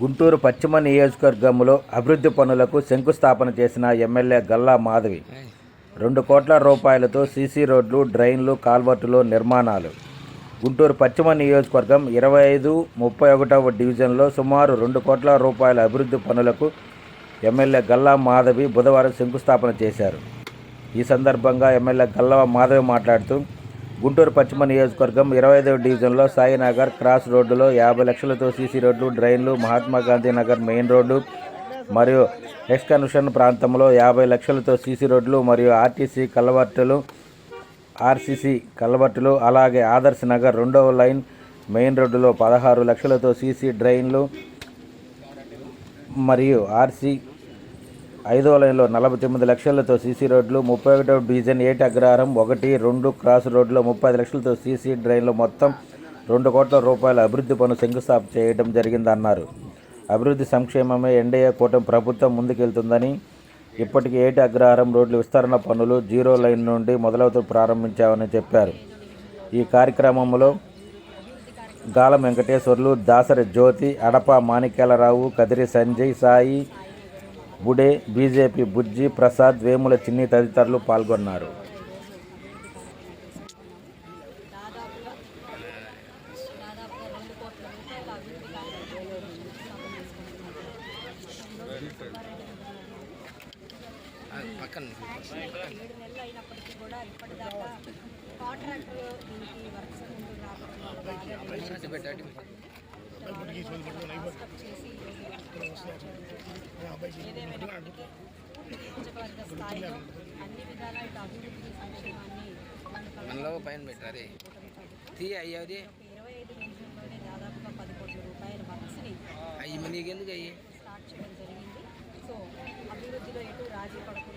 గుంటూరు పశ్చిమ నియోజకవర్గంలో అభివృద్ధి పనులకు శంకుస్థాపన చేసిన ఎమ్మెల్యే గల్లా మాధవి. రెండు కోట్ల రూపాయలతో సీసీ రోడ్లు డ్రైన్లు కాల్వర్టులు నిర్మాణాలు. గుంటూరు పశ్చిమ నియోజకవర్గం ఇరవై ఐదు ముప్పై ఒకటవ డివిజన్లో సుమారు రెండు కోట్ల రూపాయల అభివృద్ధి పనులకు ఎమ్మెల్యే గల్లా మాధవి బుధవారం శంకుస్థాపన చేశారు. ఈ సందర్భంగా ఎమ్మెల్యే గల్లా మాధవి మాట్లాడుతూ గుంటూరు పశ్చిమ నియోజకవర్గం ఇరవై ఐదవ డివిజన్లో సాయినగర్ క్రాస్ రోడ్డులో యాభై లక్షలతో సీసీ రోడ్లు డ్రైన్లు మహాత్మా గాంధీ నగర్ మెయిన్ రోడ్డు మరియు ఎక్స్కన్షన్ ప్రాంతంలో యాభై లక్షలతో సీసీ రోడ్లు మరియు ఆర్టీసీ కలవర్టులు ఆర్సీసీ కలవర్టులు అలాగే ఆదర్శ్ నగర్ రెండవ లైన్ మెయిన్ రోడ్డులో పదహారు లక్షలతో సీసీ డ్రైన్లు మరియు ఆర్సీ ఐదో లైన్లో నలభై తొమ్మిది లక్షలతో సీసీ రోడ్లు ముప్పై ఒకటో డివిజన్ ఏటి అగ్రహారం ఒకటి రెండు క్రాస్ రోడ్లో ముప్పై ఐదు లక్షలతో సీసీ డ్రైన్లు మొత్తం రెండు కోట్ల రూపాయల అభివృద్ధి పనులు శంకుస్థాపన చేయడం జరిగిందన్నారు. అభివృద్ధి సంక్షేమమే ఎన్డీఏ కూటమి ప్రభుత్వం ముందుకెళ్తుందని ఇప్పటికి ఏటి అగ్రహారం రోడ్లు విస్తరణ పనులు జీరో లైన్ నుండి మొదలవుతూ ప్రారంభించామని చెప్పారు. ఈ కార్యక్రమంలో గాలం వెంకటేశ్వర్లు దాసరి జ్యోతి అడప మాణిక్యాలరావు కదిరి సంజయ్ సాయి బుడే బీజేపీ బుజ్జి ప్రసాద్ వేముల చిన్ని తదితరులు పాల్గొన్నారు. పక్కన. అయినప్పటికీ కూడా ఇప్పటిదాకా దీనికి వర్క్స్ ముందు రాకపోవడం చేసి విధాల ఇటు అభివృద్ధి సంక్షేమాన్ని మనలో పైన పెట్టారే తీ అయ్యేది. దాదాపుగా పది కోట్ల రూపాయల వర్క్స్ని అయ్యి మనకి ఎందుకు అయ్యి? స్టార్ట్ చేయడం జరిగింది. సో అభివృద్ధిలో ఎటు రాజీ పడకుండా